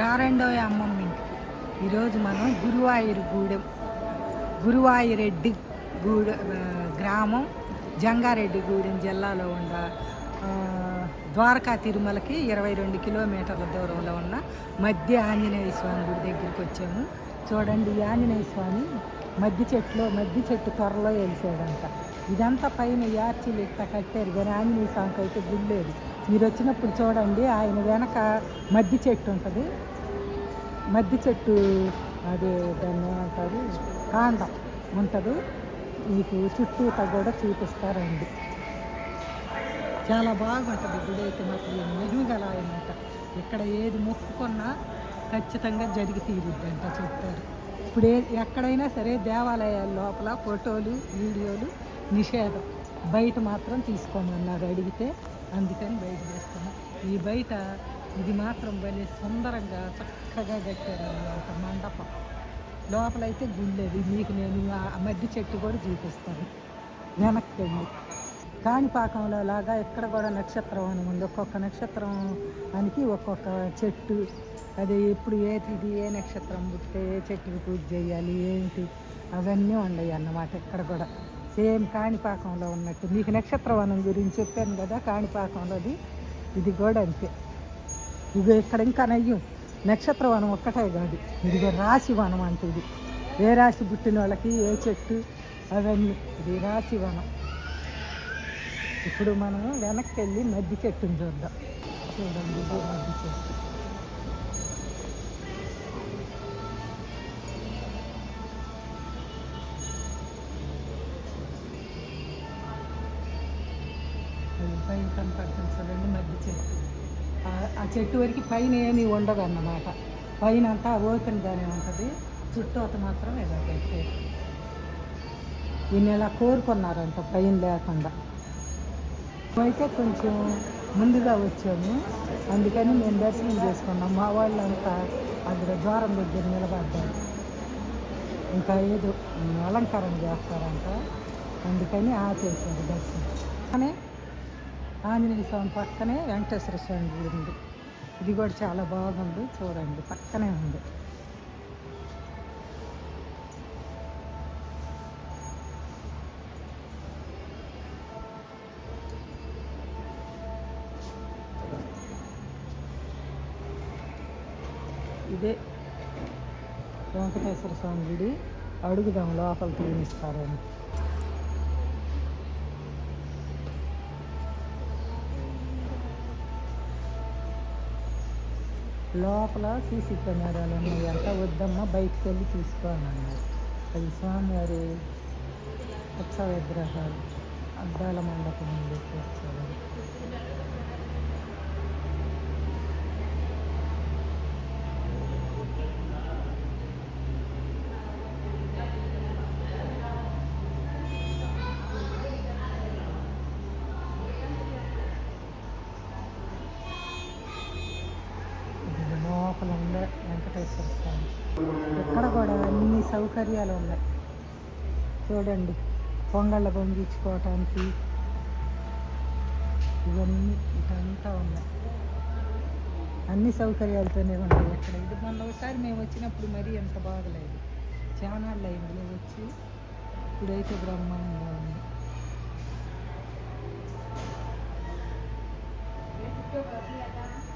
రారెండో అమ్మమ్మ ఈరోజు మనం గురువాయూరు గూడెం గురువాయూరెడ్డి గూడె గ్రామం జంగారెడ్డి గూడెం జిల్లాలో ఉన్న ద్వారకా తిరుమలకి ఇరవై రెండు కిలోమీటర్ల దూరంలో ఉన్న మధ్య ఆంజనేయ స్వామి గుడి దగ్గరికి వచ్చాము. చూడండి ఈ ఆంజనేయ స్వామి మధ్య చెట్టులో మధ్య చెట్టు త్వరలో వేసాడంట ఇదంతా పైన యార్చీలు ఇట్లా కట్టారు కానీ ఆంజనేయ స్వామికి అయితే గుడి లేదు. మీరు వచ్చినప్పుడు చూడండి ఆయన వెనక మద్ది చెట్టు ఉంటుంది. మద్ది చెట్టు అది దాన్ని ఏమంటారు? కాండం ఉంటుంది. మీకు చుట్టూత కూడా చూపిస్తారండి. చాలా బాగుంటుంది గుడి అయితే మాత్రం. మెరుగుగల అనమాట ఇక్కడ ఏది మొక్కుకున్నా ఖచ్చితంగా జరిగి తీరుద్దంట చెప్తారు. ఇప్పుడు ఏ ఎక్కడైనా సరే దేవాలయాల లోపల ఫోటోలు వీడియోలు నిషేధం. బయట మాత్రం తీసుకోమన్నారు. అడిగితే అందుకని బయట చేస్తున్నాం. ఈ బయట ఇది మాత్రం భలే సుందరంగా చక్కగా కట్టారన్నమాట మండపం. లోపలైతే గుళ్ళేది మీకు నేను ఆ మధ్య చెట్టు కూడా చూపిస్తాను. వెనక్కి కాణిపాకంలో లాగా ఇక్కడ కూడా నక్షత్రం అని ఉంది. ఒక్కొక్క నక్షత్రం అనికి ఒక్కొక్క చెట్టు. అది ఎప్పుడు ఏది ఇది ఏ నక్షత్రం పుట్టితే ఏ చెట్టుకి పూజ చేయాలి ఏంటి అవన్నీ ఉన్నాయి అన్నమాట ఇక్కడ కూడా. సేమ్ కాణిపాకంలో ఉన్నట్టు. మీకు నక్షత్రవనం గురించి చెప్పాను కదా కాణిపాకంలోది ఇది కూడా అంతే. ఇది ఇక్కడ ఇంకా నయ్యం. నక్షత్రవనం ఒక్కటే కాదు. ఇదిగో రాశి వనం ఏ రాశి పుట్టిన వాళ్ళకి ఏ చెట్టు అవన్నీ. ఇది రాశి వనం. ఇప్పుడు మనం వెనక్కి వెళ్ళి మధ్య చెట్టుని చూద్దాం. చూడండి ఇది మధ్య చెట్టు. పైన కనపడుతుంది చూడండి మధ్య చెట్టు. ఆ- చెట్టు వరకు పైన ఏమి ఉండదు అన్నమాట. పైన అంతా ఓపెన్గానే ఉంటుంది. చుట్టూత మాత్రం ఇలా పెట్టారు ఈయన ఇలా కోరుకున్నారంట పైన లేకుండా. అయితే కొంచెం ముందుగా వచ్చాము. అందుకని మేము దర్శనం చేసుకున్నాం. మా వాళ్ళంతా అక్కడ ద్వారం దగ్గర నిలబడ్డారు. ఇంకా ఏదో అలంకారం చేస్తారంట. అందుకని ఆపేశారు దర్శనం. కానీ ఆంజనేయ స్వామి పక్కనే వెంకటేశ్వర స్వామి గుడి ఉంది. ఇది కూడా చాలా బాగుంది. చూడండి పక్కనే ఉంది. ఇదే వెంకటేశ్వర స్వామి గుడి. అడుగుదాం లోపల తీనిస్తారని లోపల సీసీ కెమెరాలు ఉన్నాయి అంట వద్దమ్మా బయటకు వెళ్ళి తీసుకోనన్నారు. అది స్వామివారి ఉత్సవ విగ్రహాలు అద్దాల మండపం ఉంది. వెంకటేశ్వర స్వామి ఇక్కడ కూడా అన్ని సౌకర్యాలు ఉన్నాయి. చూడండి పొంగళ్ళ పొంగించుకోవటానికి ఇవన్నీ ఇదంతా ఉన్నాయి. అన్ని సౌకర్యాలతోనే ఉన్నాయి అక్కడ ఇది మొన్న ఒకసారి మేము వచ్చినప్పుడు మరీ ఎంత బాగలేదు. చాలా అయింది. వచ్చి ఇప్పుడైతే బ్రహ్మాండంగా ఉంది. Thank you.